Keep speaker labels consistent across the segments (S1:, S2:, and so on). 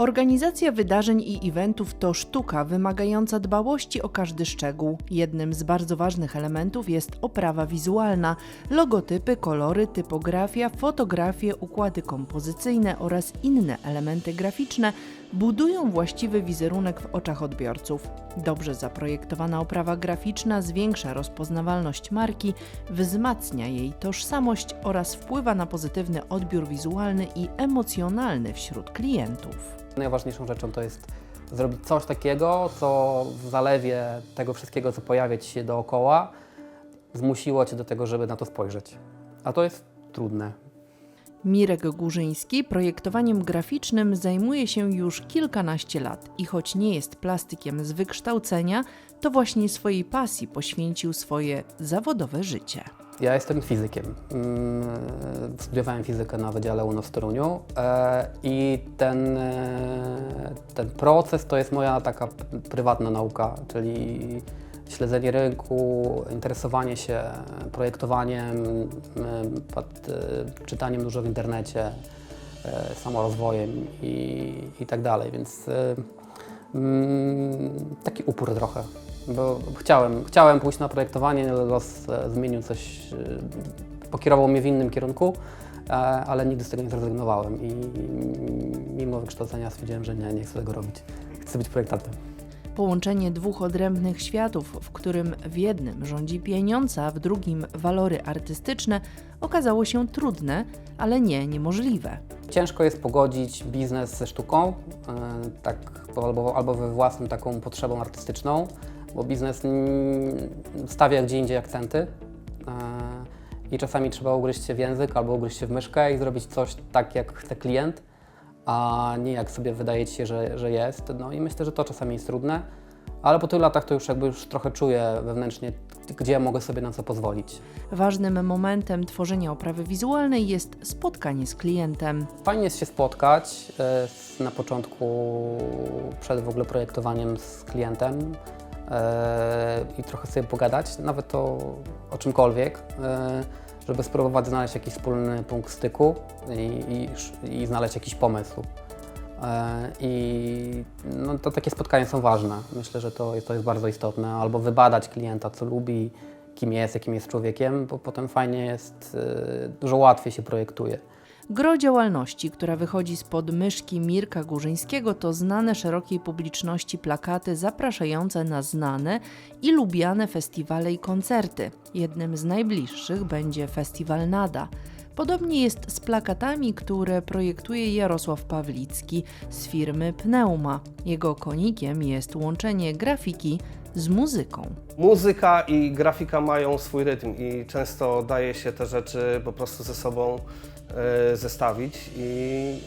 S1: Organizacja wydarzeń i eventów to sztuka wymagająca dbałości o każdy szczegół. Jednym z bardzo ważnych elementów jest oprawa wizualna, logotypy, kolory, typografia, fotografie, układy kompozycyjne oraz inne elementy graficzne budują właściwy wizerunek w oczach odbiorców. Dobrze zaprojektowana oprawa graficzna zwiększa rozpoznawalność marki, wzmacnia jej tożsamość oraz wpływa na pozytywny odbiór wizualny i emocjonalny wśród klientów.
S2: Najważniejszą rzeczą to jest zrobić coś takiego, co w zalewie tego wszystkiego, co pojawia Ci się dookoła, zmusiło Cię do tego, żeby na to spojrzeć. A to jest trudne.
S1: Mirek Górzyński projektowaniem graficznym zajmuje się już kilkanaście lat i choć nie jest plastykiem z wykształcenia, to właśnie swojej pasji poświęcił swoje zawodowe życie.
S2: Ja jestem fizykiem. Mm, Studiowałem fizykę na Wydziale UNO w Toruniu e, i ten, e, ten proces to jest moja taka prywatna nauka, czyli śledzenie rynku, interesowanie się projektowaniem, e, czytaniem dużo w internecie, e, samorozwojem i, i tak dalej, więc e, mm, taki upór trochę. Bo chciałem, chciałem pójść na projektowanie, ale los zmienił coś, pokierował mnie w innym kierunku, ale nigdy z tego nie zrezygnowałem i mimo wykształcenia stwierdziłem, że nie, nie chcę tego robić. Chcę być projektantem.
S1: Połączenie dwóch odrębnych światów, w którym w jednym rządzi pieniądz, a w drugim walory artystyczne, okazało się trudne, ale nie niemożliwe.
S2: Ciężko jest pogodzić biznes ze sztuką, e, tak, albo, albo we własną taką potrzebą artystyczną, bo biznes stawia gdzie indziej akcenty e, i czasami trzeba ugryźć się w język albo ugryźć się w myszkę i zrobić coś tak, jak chce klient, a nie jak sobie wydaje Ci się, że, że jest. No i myślę, że to czasami jest trudne, ale po tylu latach to już jakby już trochę czuję wewnętrznie, gdzie mogę sobie na co pozwolić.
S1: Ważnym momentem tworzenia oprawy wizualnej jest spotkanie z klientem.
S2: Fajnie jest się spotkać e, na początku, przed w ogóle projektowaniem z klientem e, i trochę sobie pogadać, nawet o, o czymkolwiek, e, żeby spróbować znaleźć jakiś wspólny punkt styku i, i, i znaleźć jakiś pomysł. E, I no, to takie spotkania są ważne. Myślę, że to, to jest bardzo istotne. Albo wybadać klienta, co lubi, kim jest, jakim jest człowiekiem, bo potem fajnie jest, e, dużo łatwiej się projektuje.
S1: Gro działalności, która wychodzi spod myszki Mirka Górzyńskiego, to znane szerokiej publiczności plakaty zapraszające na znane i lubiane festiwale i koncerty. Jednym z najbliższych będzie Festiwal Nada. Podobnie jest z plakatami, które projektuje Jarosław Pawlicki z firmy Pneuma. Jego konikiem jest łączenie grafiki z muzyką.
S3: Muzyka i grafika mają swój rytm i często daje się te rzeczy po prostu ze sobą e, zestawić i,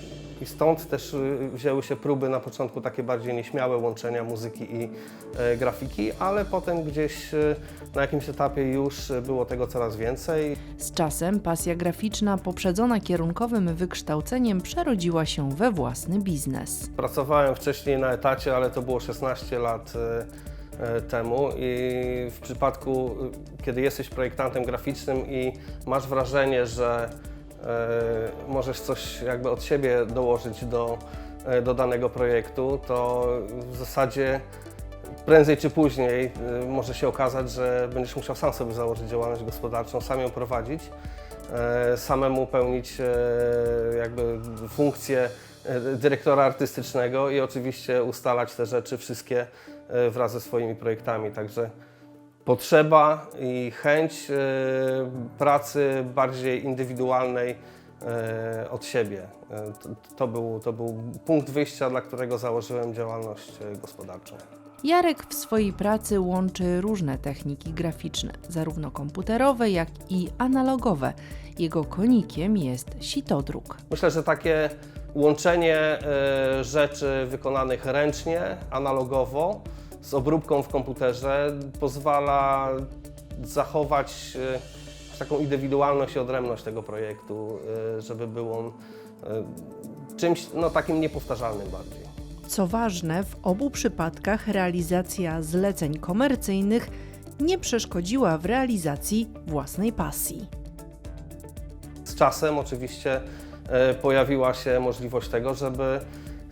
S3: i stąd też e, wzięły się próby na początku takie bardziej nieśmiałe łączenia muzyki i e, grafiki, ale potem gdzieś e, na jakimś etapie już było tego coraz więcej.
S1: Z czasem pasja graficzna poprzedzona kierunkowym wykształceniem przerodziła się we własny biznes.
S3: Pracowałem wcześniej na etacie, ale to było 16 lat e, e, temu i w przypadku, e, kiedy jesteś projektantem graficznym i masz wrażenie, że możesz coś jakby od siebie dołożyć do, e, do danego projektu, to w zasadzie prędzej czy później e, może się okazać, że będziesz musiał sam sobie założyć działalność gospodarczą, sam ją prowadzić, e, samemu pełnić e, jakby funkcję e, dyrektora artystycznego i oczywiście ustalać te rzeczy wszystkie e, wraz ze swoimi projektami. Także potrzeba i chęć e, pracy bardziej indywidualnej e, od siebie. E, To, był, to był punkt wyjścia, dla którego założyłem działalność gospodarczą.
S1: Jarek w swojej pracy łączy różne techniki graficzne, zarówno komputerowe, jak i analogowe. Jego konikiem jest sitodruk.
S3: Myślę, że takie łączenie rzeczy wykonanych ręcznie, analogowo, z obróbką w komputerze pozwala zachować e, taką indywidualność i odrębność tego projektu, e, żeby był on e, czymś no, takim niepowtarzalnym bardziej.
S1: Co ważne, w obu przypadkach realizacja zleceń komercyjnych nie przeszkodziła w realizacji własnej pasji.
S3: Z czasem oczywiście pojawiła się możliwość tego, żeby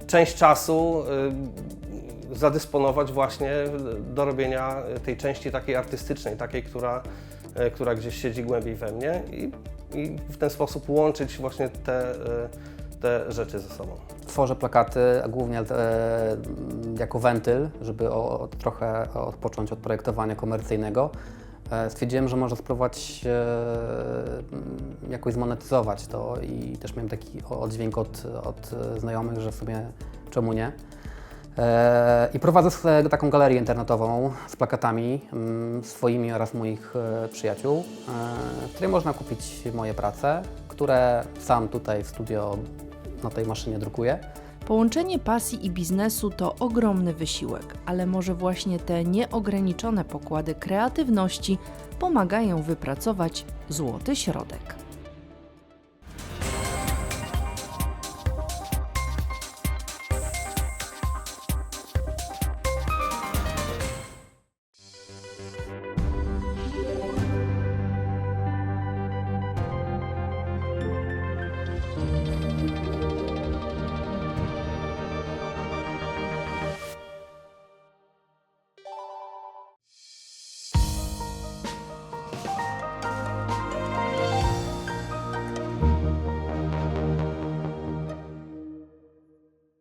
S3: część czasu zadysponować właśnie do robienia tej części takiej artystycznej, takiej, która, y, która gdzieś siedzi głębiej we mnie i, i w ten sposób łączyć właśnie te, y, te rzeczy ze sobą.
S2: Tworzę plakaty, głównie e, jako wentyl, żeby o, trochę odpocząć od projektowania komercyjnego. E, stwierdziłem, że można spróbować e, jakoś zmonetyzować to i też miałem taki oddźwięk od, od e, znajomych, że w sumie czemu nie. E, I prowadzę taką galerię internetową z plakatami mm, swoimi oraz moich e, przyjaciół, e, w której można kupić moje prace, które sam tutaj w studio na tej maszynie drukuję.
S1: Połączenie pasji i biznesu to ogromny wysiłek, ale może właśnie te nieograniczone pokłady kreatywności pomagają wypracować złoty środek.